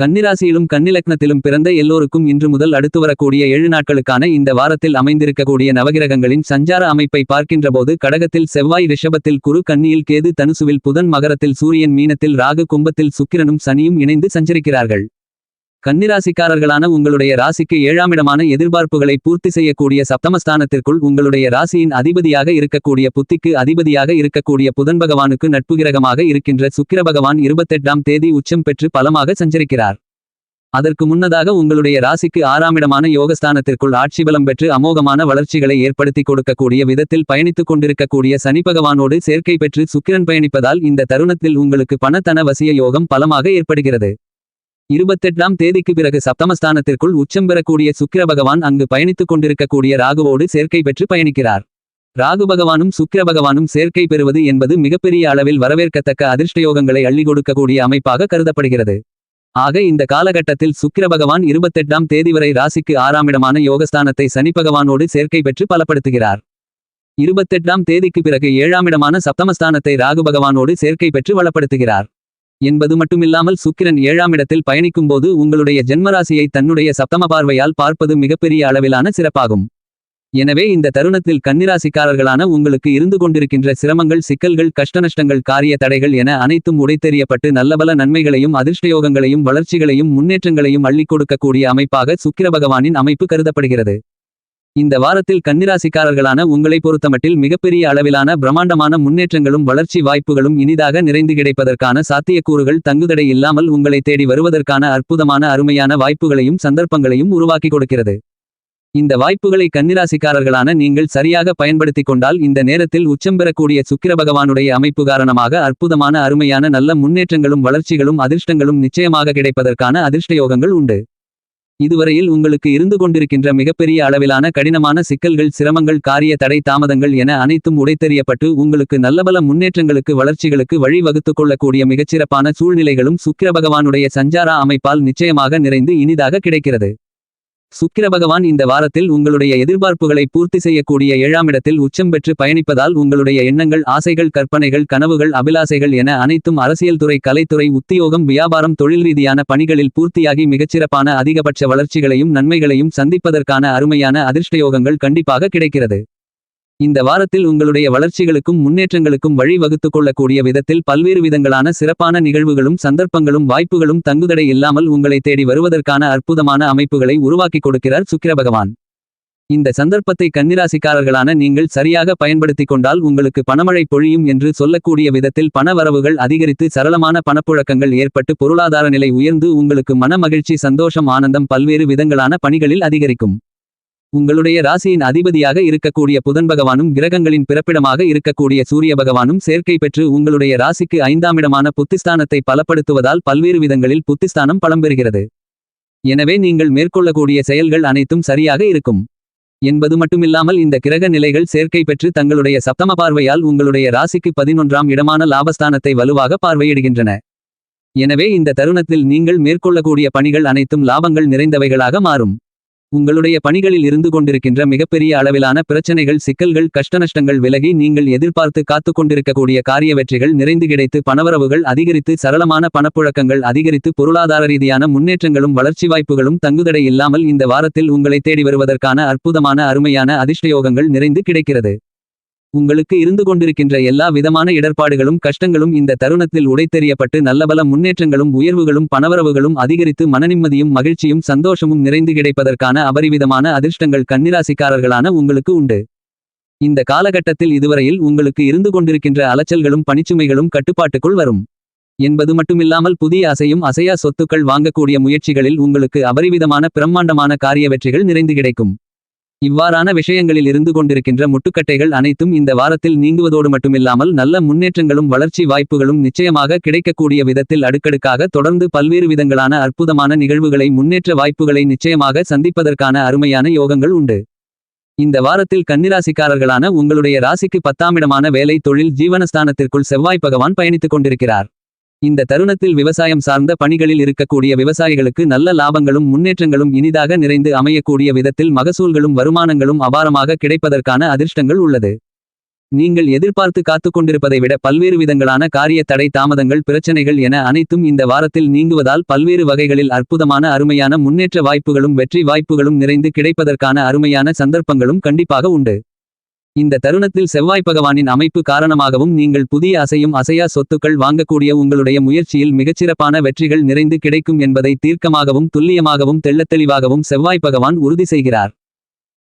கன்னிராசியிலும் கன்னிலக்னத்திலும் பிறந்த எல்லோருக்கும் இன்று முதல் அடுத்து வரக்கூடிய ஏழு நாட்களுக்கான இந்த வாரத்தில் அமைந்திருக்கக்கூடிய நவகிரகங்களின் சஞ்சார அமைப்பை பார்க்கின்றபோது கடகத்தில் செவ்வாய் ரிஷபத்தில் குரு கன்னியில் கேது தனுசுவில் புதன் மகரத்தில் சூரியன் மீனத்தில் ராகு கும்பத்தில் சுக்கிரனும் சனியும் இணைந்து சஞ்சரிக்கிறார்கள். கன்னிராசிக்காரர்களான உங்களுடைய ராசிக்கு ஏழாமிடமான எதிர்பார்ப்புகளை பூர்த்தி செய்யக்கூடிய சப்தமஸ்தானத்திற்குள் உங்களுடைய ராசியின் அதிபதியாக இருக்கக்கூடிய புத்திக்கு அதிபதியாக இருக்கக்கூடிய புதன் பகவானுக்கு நட்பு கிரகமாக இருக்கின்ற சுக்கிர பகவான் இருபத்தெட்டாம் தேதி உச்சம் பெற்று பலமாக சஞ்சரிக்கிறார். அதற்கு முன்னதாக உங்களுடைய ராசிக்கு ஆறாமிடமான யோகஸ்தானத்திற்குள் ஆட்சி பலம் பெற்று அமோகமான வளர்ச்சிகளை ஏற்படுத்தி கொடுக்கக்கூடிய விதத்தில் பயணித்துக் கொண்டிருக்கக்கூடிய சனி பகவானோடு சேர்க்கை பெற்று சுக்கிரன் பயணிப்பதால் இந்த தருணத்தில் உங்களுக்கு பணத்தன வசிய யோகம் பலமாக ஏற்படுகிறது. இருபத்தெட்டாம் தேதிக்கு பிறகு சப்தமஸ்தானத்திற்குள் உச்சம் பெறக்கூடிய சுக்கிர பகவான் அங்கு பயணித்துக் கொண்டிருக்கக்கூடிய ராகுவோடு சேர்க்கை பெற்று பயணிக்கிறார். ராகு பகவானும் சுக்கிர பகவானும் சேர்க்கை பெறுவது என்பது மிகப்பெரிய அளவில் வரவேற்கத்தக்க அதிர்ஷ்டயோகங்களை அள்ளி கொடுக்கக்கூடிய அமைப்பாக கருதப்படுகிறது. ஆக இந்த காலகட்டத்தில் சுக்கிர பகவான் இருபத்தெட்டாம் தேதி வரை ராசிக்கு ஆறாமிடமான யோகஸ்தானத்தை சனி பகவானோடு சேர்க்கை பெற்று பலப்படுத்துகிறார். இருபத்தெட்டாம் தேதிக்கு பிறகு ஏழாமிடமான சப்தமஸ்தானத்தை ராகு பகவானோடு சேர்க்கை பெற்று வளப்படுத்துகிறார். என்பது மட்டுமில்லாமல் சுக்கிரன் ஏழாம் இடத்தில் பயணிக்கும்போது உங்களுடைய ஜென்மராசியை தன்னுடைய சப்தம பார்வையால் பார்ப்பது மிகப்பெரிய அளவிலான சிறப்பாகும். எனவே இந்த தருணத்தில் கன்னிராசிக்காரர்களான உங்களுக்கு இருந்து கொண்டிருக்கின்ற சிரமங்கள் சிக்கல்கள் கஷ்டநஷ்டங்கள் காரிய தடைகள் என அனைத்தும் உடைத்தெறியப்பட்டு நல்லபல நன்மைகளையும் அதிர்ஷ்டயோகங்களையும் வளர்ச்சிகளையும் முன்னேற்றங்களையும் அள்ளிக் கொடுக்கக்கூடிய அமைப்பாக சுக்கிர பகவானின் அமைப்பு கருதப்படுகிறது. இந்த வாரத்தில் கன்னிராசிக்காரர்களான உங்களை பொறுத்தமட்டில் மிகப்பெரிய அளவிலான பிரம்மாண்டமான முன்னேற்றங்களும் வளர்ச்சி வாய்ப்புகளும் இனிதாக நிறைந்து கிடைப்பதற்கான சாத்தியக்கூறுகள் தங்குதடை இல்லாமல் உங்களை தேடி வருவதற்கான அற்புதமான அருமையான வாய்ப்புகளையும் சந்தர்ப்பங்களையும் உருவாக்கி கொடுக்கிறது. இந்த வாய்ப்புகளை கன்னிராசிக்காரர்களான நீங்கள் சரியாக பயன்படுத்திக் கொண்டால் இந்த நேரத்தில் உச்சம் பெறக்கூடிய சுக்கிர பகவானுடைய அமைப்பு காரணமாக அற்புதமான அருமையான நல்ல முன்னேற்றங்களும் வளர்ச்சிகளும் அதிர்ஷ்டங்களும் நிச்சயமாக கிடைப்பதற்கான அதிர்ஷ்டயோகங்கள் உண்டு. இதுவரையில் உங்களுக்கு இருந்து கொண்டிருக்கின்ற மிகப்பெரிய அளவிலான கடினமான சிக்கல்கள் சிரமங்கள் காரிய தடை தாமதங்கள் என அனைத்தும் உடைத்தெறியப்பட்டு உங்களுக்கு நல்லபல முன்னேற்றங்களுக்கு வளர்ச்சிகளுக்கு வழி வகுத்துக் கொள்ளக்கூடிய மிகச்சிறப்பான சூழ்நிலைகளும் சுக்கிர பகவானுடைய சஞ்சாரா அமைப்பால் நிச்சயமாக நிறைந்து இனிதாக கிடைக்கிறது. சுக்கிர பகவான் இந்த வாரத்தில் உங்களுடைய எதிர்பார்ப்புகளை பூர்த்தி செய்யக்கூடிய ஏழாம் இடத்தில் உச்சம் பெற்று பயணிப்பதால் உங்களுடைய எண்ணங்கள் ஆசைகள் கற்பனைகள் கனவுகள் அபிலாசைகள் என அனைத்தும் அரசியல் துறை கலைத்துறை உத்தியோகம் வியாபாரம் தொழில் ரீதியான பணிகளில் பூர்த்தியாகி மிகச்சிறப்பான அதிகபட்ச வளர்ச்சிகளையும் நன்மைகளையும் சந்திப்பதற்கான அருமையான அதிர்ஷ்டயோகங்கள் கண்டிப்பாக கிடைக்கிறது. இந்த வாரத்தில் உங்களுடைய வளர்ச்சிகளுக்கும் முன்னேற்றங்களுக்கும் வழி வகுத்துக் கொள்ளக்கூடிய விதத்தில் பல்வேறு விதங்களான சிறப்பான நிகழ்வுகளும் சந்தர்ப்பங்களும் வாய்ப்புகளும் தங்குதடை இல்லாமல் உங்களை தேடி வருவதற்கான அற்புதமான அமைப்புகளை உருவாக்கிக் கொடுக்கிறார் சுக்கிர பகவான் இந்த சந்தர்ப்பத்தை கன்னிராசிக்காரர்களான நீங்கள் சரியாக பயன்படுத்திக் கொண்டால் உங்களுக்கு பணமழை பொழியும் என்று சொல்லக்கூடிய விதத்தில் பண வரவுகள் அதிகரித்து சரளமான பணப்புழக்கங்கள் ஏற்பட்டு பொருளாதார நிலை உயர்ந்து உங்களுக்கு மன மகிழ்ச்சி சந்தோஷம் ஆனந்தம் பல்வேறு விதங்களான பணிகளில் அதிகரிக்கும். உங்களுடைய ராசியின் அதிபதியாக இருக்கக்கூடிய புதன் பகவானும் கிரகங்களின் பிறப்பிடமாக இருக்கக்கூடிய சூரிய பகவானும் சேர்க்கை பெற்று உங்களுடைய ராசிக்கு ஐந்தாமிடமான புத்திஸ்தானத்தை பலப்படுத்துவதால் பல்வேறு விதங்களில் புத்திஸ்தானம் பலம் பெறுகிறது. எனவே நீங்கள் மேற்கொள்ளக்கூடிய செயல்கள் அனைத்தும் சரியாக இருக்கும். என்பது மட்டுமில்லாமல் இந்த கிரக நிலைகள் சேர்க்கை பெற்று தங்களுடைய சப்தம பார்வையால் உங்களுடைய ராசிக்கு பதினொன்றாம் இடமான லாபஸ்தானத்தை வலுவாக பார்வையிடுகின்றன. எனவே இந்த தருணத்தில் நீங்கள் மேற்கொள்ளக்கூடிய பணிகள் அனைத்தும் லாபங்கள் நிறைந்தவைகளாக மாறும். உங்களுடைய பணிகளில் இருந்து கொண்டிருக்கின்ற மிகப்பெரிய அளவிலான பிரச்சனைகள் சிக்கல்கள் கஷ்டநஷ்டங்கள் விலகி நீங்கள் எதிர்பார்த்து காத்து கொண்டிருக்கக்கூடிய காரிய வெற்றிகள் நிறைந்து கிடைத்து பணவரவுகள் அதிகரித்து சரளமான பணப்புழக்கங்கள் அதிகரித்து பொருளாதார ரீதியான முன்னேற்றங்களும் வளர்ச்சி வாய்ப்புகளும் தங்குதடை இல்லாமல் இந்த வாரத்தில் உங்களை தேடி வருவதற்கான அற்புதமான அருமையான அதிர்ஷ்டயோகங்கள் நிறைந்து கிடைக்கிறது. உங்களுக்கு இருந்து கொண்டிருக்கின்ற எல்லா விதமான இடர்பாடுகளும் கஷ்டங்களும் இந்த தருணத்தில் உடைத்தெறியப்பட்டு நல்லபல முன்னேற்றங்களும் உயர்வுகளும் பணவரவுகளும் அதிகரித்து மனநிம்மதியும் மகிழ்ச்சியும் சந்தோஷமும் நிறைந்து கிடைப்பதற்கான அபரிவிதமான அதிர்ஷ்டங்கள் கன்னிராசிக்காரர்களான உங்களுக்கு உண்டு. இந்த காலகட்டத்தில் இதுவரையில் உங்களுக்கு இருந்து கொண்டிருக்கின்ற அலைச்சல்களும் பணிச்சுமைகளும் கட்டுப்பாட்டுக்குள் வரும். என்பது மட்டுமில்லாமல் புதிய அசையும் அசையா சொத்துக்கள் வாங்கக்கூடிய முயற்சிகளில் உங்களுக்கு அபரிவிதமான பிரம்மாண்டமான காரிய வெற்றிகள் நிறைந்து கிடைக்கும். இவ்வாறான விஷயங்களில் இருந்து கொண்டிருக்கின்ற முட்டுக்கட்டைகள் அனைத்தும் இந்த வாரத்தில் நீங்குவதோடு மட்டுமில்லாமல் நல்ல முன்னேற்றங்களும் வளர்ச்சி வாய்ப்புகளும் நிச்சயமாக கிடைக்கக்கூடிய விதத்தில் அடுக்கடுக்காக தொடர்ந்து பல்வேறு விதங்களான அற்புதமான நிகழ்வுகளை முன்னேற்ற வாய்ப்புகளை நிச்சயமாக சந்திப்பதற்கான அருமையான யோகங்கள் உண்டு. இந்த வாரத்தில் கன்னிராசிக்காரர்களான உங்களுடைய ராசிக்கு பத்தாமிடமான வேலை தொழில் ஜீவனஸ்தானத்திற்குள் செவ்வாய் பகவான் பயணித்துக் கொண்டிருக்கிறார். இந்த தருணத்தில் விவசாயம் சார்ந்த பணிகளில் இருக்கக்கூடிய விவசாயிகளுக்கு நல்ல லாபங்களும் முன்னேற்றங்களும் இனிதாக நிறைந்து அமையக்கூடிய விதத்தில் மகசூல்களும் வருமானங்களும் அபாரமாக கிடைப்பதற்கான அதிர்ஷ்டங்கள் உள்ளது. நீங்கள் எதிர்பார்த்து காத்துக் கொண்டிருப்பதை விட பல்வேறு விதங்களான காரிய தடை தாமதங்கள் பிரச்சனைகள் என அனைத்தும் இந்த வாரத்தில் நீங்குவதால் பல்வேறு வகைகளில் அற்புதமான அருமையான முன்னேற்ற வாய்ப்புகளும் வெற்றி வாய்ப்புகளும் நிறைந்து கிடைப்பதற்கான அருமையான சந்தர்ப்பங்களும் கண்டிப்பாக உண்டு. இந்த தருணத்தில் செவ்வாய் பகவானின் அமைப்பு காரணமாகவும் நீங்கள் புதிய அசையும் அசையா சொத்துக்கள் வாங்கக்கூடிய உங்களுடைய முயற்சியில் மிகச்சிறப்பான வெற்றிகள் நிறைந்து கிடைக்கும் என்பதை தீர்க்கமாகவும் துல்லியமாகவும் தெள்ளத்தெளிவாகவும் செவ்வாய் பகவான் உறுதி செய்கிறார்.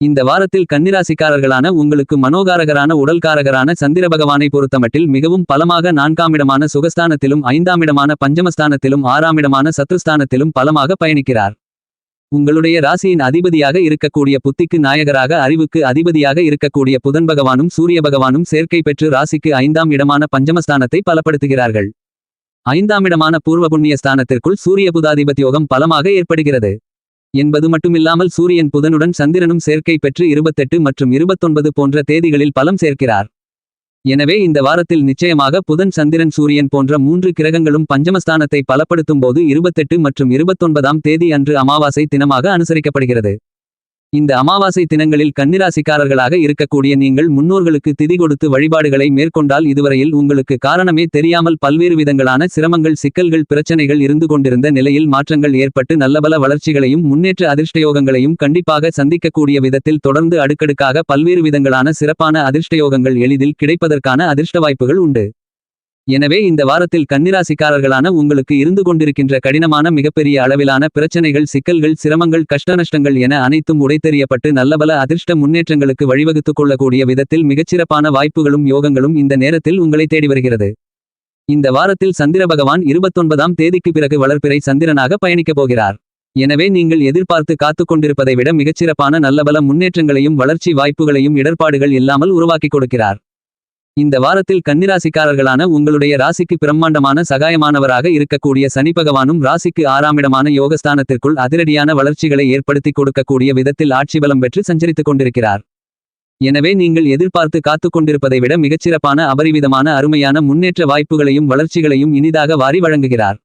இந்த வாரத்தில் கன்னிராசிக்காரர்களான உங்களுக்கு மனோகாரகரான உடல்காரகரான சந்திர பகவானை பொறுத்தமட்டில் மிகவும் பலமாக நான்காமிடமான சுகஸ்தானத்திலும் ஐந்தாமிடமான பஞ்சமஸ்தானத்திலும் ஆறாமிடமான சத்ருஸ்தானத்திலும் பலமாக பயணிக்கிறார். உங்களுடைய ராசியின் அதிபதியாக இருக்கக்கூடிய புத்திக்கு நாயகராக அறிவுக்கு அதிபதியாக இருக்கக்கூடிய புதன் பகவானும் சூரிய பகவானும் சேர்க்கை பெற்று ராசிக்கு ஐந்தாம் இடமான பஞ்சமஸ்தானத்தை பலப்படுத்துகிறார்கள். ஐந்தாம் இடமான பூர்வ புண்ணிய ஸ்தானத்திற்குள் சூரிய புதாதிபத்தியோகம் பலமாக ஏற்படுகிறது. என்பது மட்டுமில்லாமல் சூரியன் புதனுடன் சந்திரனும் சேர்க்கை பெற்று இருபத்தெட்டு மற்றும் இருபத்தொன்பது போன்ற தேதிகளில் பலம் சேர்க்கிறார். எனவே இந்த வாரத்தில் நிச்சயமாக புதன் சந்திரன் சூரியன் போன்ற மூன்று கிரகங்களும் பஞ்சமஸ்தானத்தை பலப்படுத்தும் போது இருபத்தெட்டு மற்றும் இருபத்தொன்பதாம் தேதி அன்று அமாவாசை தினமாக அனுசரிக்கப்படுகிறது. இந்த அமாவாசை தினங்களில் கன்னிராசிக்காரர்களாக இருக்கக்கூடிய நீங்கள் முன்னோர்களுக்கு திதி கொடுத்து வழிபாடுகளை மேற்கொண்டால் இதுவரையில் உங்களுக்கு காரணமே தெரியாமல் பல்வேறு விதங்களான சிரமங்கள் சிக்கல்கள் பிரச்சனைகள் இருந்து கொண்டிருந்த நிலையில் மாற்றங்கள் ஏற்பட்டு நல்லபல வளர்ச்சிகளையும் முன்னேற்ற அதிர்ஷ்டயோகங்களையும் கண்டிப்பாக சந்திக்கக்கூடிய விதத்தில் தொடர்ந்து அடுக்கடுக்காக பல்வேறு விதங்களான சிறப்பான அதிர்ஷ்டயோகங்கள் எளிதில் கிடைப்பதற்கான அதிர்ஷ்ட வாய்ப்புகள் உண்டு. எனவே இந்த வாரத்தில் கன்னிராசிக்காரர்களான உங்களுக்கு இருந்து கொண்டிருக்கின்ற கடினமான மிகப்பெரிய அளவிலான பிரச்சனைகள் சிக்கல்கள் சிரமங்கள் கஷ்டநஷ்டங்கள் என அனைத்தும் உடைத்தெறியப்பட்டு நல்லபல அதிர்ஷ்ட முன்னேற்றங்களுக்கு வழிவகுத்துக் கொள்ளக்கூடிய விதத்தில் மிகச்சிறப்பான வாய்ப்புகளும் யோகங்களும் இந்த நேரத்தில் உங்களை தேடி வருகிறது. இந்த வாரத்தில் சந்திர பகவான் இருபத்தொன்பதாம் தேதிக்கு பிறகு வளர்ப்பிறை சந்திரனாக பயணிக்கப் போகிறார். எனவே நீங்கள் எதிர்பார்த்து காத்துக் கொண்டிருப்பதை விட மிகச்சிறப்பான நல்லபல முன்னேற்றங்களையும் வளர்ச்சி வாய்ப்புகளையும் இடர்பாடுகள் இல்லாமல் உருவாக்கிக் கொடுக்கிறார். இந்த வாரத்தில் கன்னிராசிக்காரர்களான உங்களுடைய ராசிக்கு பிரம்மாண்டமான சகாயமானவராக இருக்கக்கூடிய சனி பகவானும் ராசிக்கு ஆறாமிடமான யோகஸ்தானத்திற்குள் அதிரடியான வளர்ச்சிகளை ஏற்படுத்திக் கொடுக்கக்கூடிய விதத்தில் ஆட்சி பலம் பெற்று சஞ்சரித்துக் கொண்டிருக்கிறார். எனவே நீங்கள் எதிர்பார்த்து காத்துக் கொண்டிருப்பதை விட மிகச்சிறப்பான அபரிவிதமான அருமையான முன்னேற்ற வாய்ப்புகளையும் வளர்ச்சிகளையும் இனிதாக வாரி வழங்குகிறார்.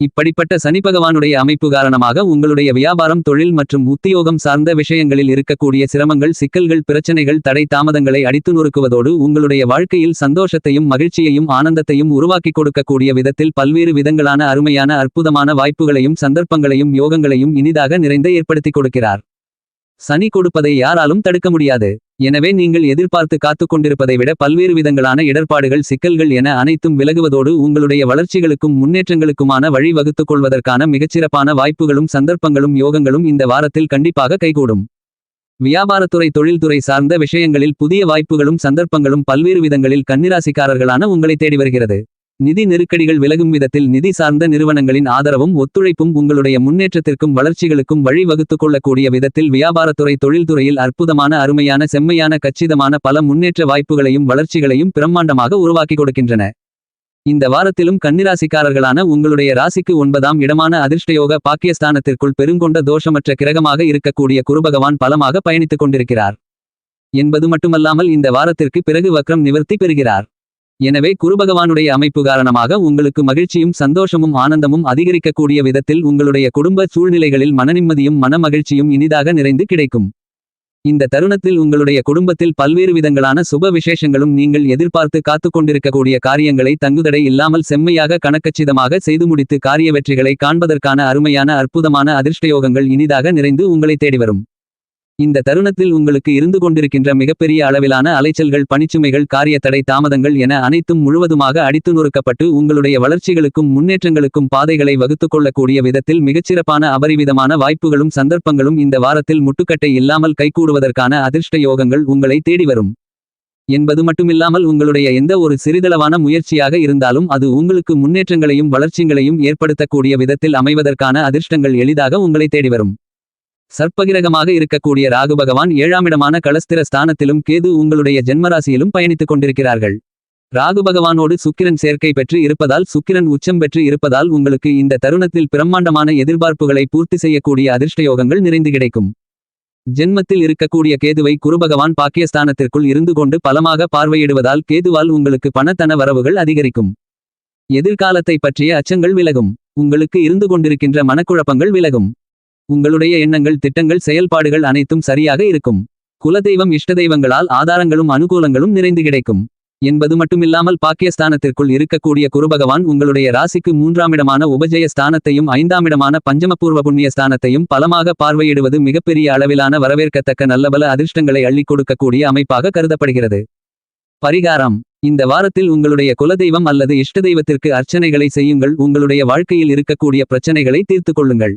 இப்படிப்பட்ட சனி பகவானுடைய அமைப்பு காரணமாக உங்களுடைய வியாபாரம் தொழில் மற்றும் உத்தியோகம் சார்ந்த விஷயங்களில் இருக்கக்கூடிய சிரமங்கள் சிக்கல்கள் பிரச்சனைகள் தடை தாமதங்களை அடித்து நொறுக்குவதோடு உங்களுடைய வாழ்க்கையில் சந்தோஷத்தையும் மகிழ்ச்சியையும் ஆனந்தத்தையும் உருவாக்கிக் கொடுக்கக்கூடிய விதத்தில் பல்வேறு விதங்களான அருமையான அற்புதமான வாய்ப்புகளையும் சந்தர்ப்பங்களையும் யோகங்களையும் இனிதாக நிறைந்த ஏற்படுத்திக் கொடுக்கிறார். சனி கொடுப்பதை யாராலும் தடுக்க முடியாது. எனவே நீங்கள் எதிர்பார்த்து காத்துக் கொண்டிருப்பதை விட பல்வேறு விதங்களான இடர்பாடுகள் சிக்கல்கள் என அனைத்தும் விலகுவதோடு உங்களுடைய வளர்ச்சிகளுக்கும் முன்னேற்றங்களுக்குமான வழி வகுத்துக் கொள்வதற்கான மிகச்சிறப்பான வாய்ப்புகளும் சந்தர்ப்பங்களும் யோகங்களும் இந்த வாரத்தில் கண்டிப்பாக கைகூடும். வியாபாரத்துறை தொழில்துறை சார்ந்த விஷயங்களில் புதிய வாய்ப்புகளும் சந்தர்ப்பங்களும் பல்வேறு விதங்களில் கன்னிராசிக்காரர்களான உங்களை தேடி வருகிறது. நிதி நெருக்கடிகள் விலகும் விதத்தில் நிதி சார்ந்த நிறுவனங்களின் ஆதரவும் ஒத்துழைப்பும் உங்களுடைய முன்னேற்றத்திற்கும் வளர்ச்சிகளுக்கும் வழிவகுத்துக் கொள்ளக்கூடிய விதத்தில் வியாபாரத்துறை தொழில்துறையில் அற்புதமான அருமையான செம்மையான கச்சிதமான பல முன்னேற்ற வாய்ப்புகளையும் வளர்ச்சிகளையும் பிரம்மாண்டமாக உருவாக்கி கொடுக்கின்றன. இந்த வாரத்திலும் கன்னிராசிக்காரர்களான உங்களுடைய ராசிக்கு ஒன்பதாம் இடமான அதிர்ஷ்டயோக பாக்கியஸ்தானத்திற்குள் பெருங்கொண்ட தோஷமற்ற கிரகமாக இருக்கக்கூடிய குருபகவான் பலமாக பயணித்துக் கொண்டிருக்கிறார். என்பது மட்டுமல்லாமல் இந்த வாரத்திற்கு பிறகு வக்ரம் நிவர்த்தி பெறுகிறார். எனவே குருபகவானுடைய அமைப்பு காரணமாக உங்களுக்கு மகிழ்ச்சியும் சந்தோஷமும் ஆனந்தமும் அதிகரிக்கக்கூடிய விதத்தில் உங்களுடைய குடும்ப சூழ்நிலைகளில் மனநிம்மதியும் மன மகிழ்ச்சியும் இனிதாக நிறைந்து கிடைக்கும். இந்த தருணத்தில் உங்களுடைய குடும்பத்தில் பல்வேறு விதங்களான சுப விசேஷங்களும் நீங்கள் எதிர்பார்த்து காத்துக்கொண்டிருக்கக்கூடிய காரியங்களை தங்குதடை இல்லாமல் செம்மையாக கணக்கச்சிதமாக செய்து முடித்து காரிய வெற்றிகளை காண்பதற்கான அருமையான அற்புதமான அதிர்ஷ்டயோகங்கள் இனிதாக நிறைந்து உங்களை தேடி வரும் இந்த தருணத்தில் உங்களுக்கு இருந்து கொண்டிருக்கின்ற மிகப்பெரிய அளவிலான அலைச்சல்கள் பணிச்சுமைகள் காரிய தடை தாமதங்கள் என அனைத்தும் முழுவதுமாக அடித்து நொறுக்கப்பட்டு உங்களுடைய வளர்ச்சிகளுக்கும் முன்னேற்றங்களுக்கும் பாதைகளை வகுத்துக் கொள்ளக்கூடிய விதத்தில் மிகச்சிறப்பான அபரிவிதமான வாய்ப்புகளும் சந்தர்ப்பங்களும் இந்த வாரத்தில் முட்டுக்கட்டை இல்லாமல் கைகூடுவதற்கான அதிர்ஷ்ட யோகங்கள் உங்களை தேடி வரும். என்பது மட்டுமில்லாமல் உங்களுடைய எந்த ஒரு சிறிதளவான முயற்சியாக இருந்தாலும் அது உங்களுக்கு முன்னேற்றங்களையும் வளர்ச்சிகளையும் ஏற்படுத்தக்கூடிய விதத்தில் அமைவதற்கான அதிர்ஷ்டங்கள் எளிதாக உங்களை தேடி வரும். சர்ப்பகிரகமாக இருக்கக்கூடிய ராகு பகவான் ஏழாமிடமான களஸ்திர ஸ்தானத்திலும் கேது உங்களுடைய ஜென்மராசியிலும் பயணித்துக் கொண்டிருக்கிறார்கள். ராகு பகவானோடு சுக்கிரன் சேர்க்கை பெற்று இருப்பதால் சுக்கிரன் உச்சம் பெற்று இருப்பதால் உங்களுக்கு இந்த தருணத்தில் பிரம்மாண்டமான எதிர்பார்ப்புகளை பூர்த்தி செய்யக்கூடிய அதிர்ஷ்டயோகங்கள் நிறைந்து கிடைக்கும். ஜென்மத்தில் இருக்கக்கூடிய கேதுவை குருபகவான் பாக்கியஸ்தானத்திற்குள் இருந்து கொண்டு பலமாக பார்வையிடுவதால் கேதுவால் உங்களுக்கு பணத்தன வரவுகள் அதிகரிக்கும். எதிர்காலத்தை பற்றிய அச்சங்கள் விலகும். உங்களுக்கு இருந்து கொண்டிருக்கின்ற மனக்குழப்பங்கள் விலகும். உங்களுடைய எண்ணங்கள் திட்டங்கள் செயல்பாடுகள் அனைத்தும் சரியாக இருக்கும். குலதெய்வம் இஷ்டதெய்வங்களால் ஆதாரங்களும் அனுகூலங்களும் நிறைந்து கிடைக்கும். என்பது மட்டுமில்லாமல் பாக்கியஸ்தானத்திற்குள் இருக்கக்கூடிய குருபகவான் உங்களுடைய ராசிக்கு மூன்றாமிடமான உபஜய ஸ்தானத்தையும் ஐந்தாமிடமான பஞ்சமபூர்வ புண்ணிய ஸ்தானத்தையும் பலமாக பார்வையிடுவது மிகப்பெரிய அளவிலான வரவேற்கத்தக்க நல்லபல அதிர்ஷ்டங்களை அள்ளிக் கொடுக்கக்கூடிய அமைப்பாக கருதப்படுகிறது. பரிகாரம். இந்த வாரத்தில் உங்களுடைய குலதெய்வம் அல்லது இஷ்டதெய்வத்திற்கு அர்ச்சனைகளை செய்யுங்கள். உங்களுடைய வாழ்க்கையில் இருக்கக்கூடிய பிரச்சனைகளை தீர்த்துக் கொள்ளுங்கள்.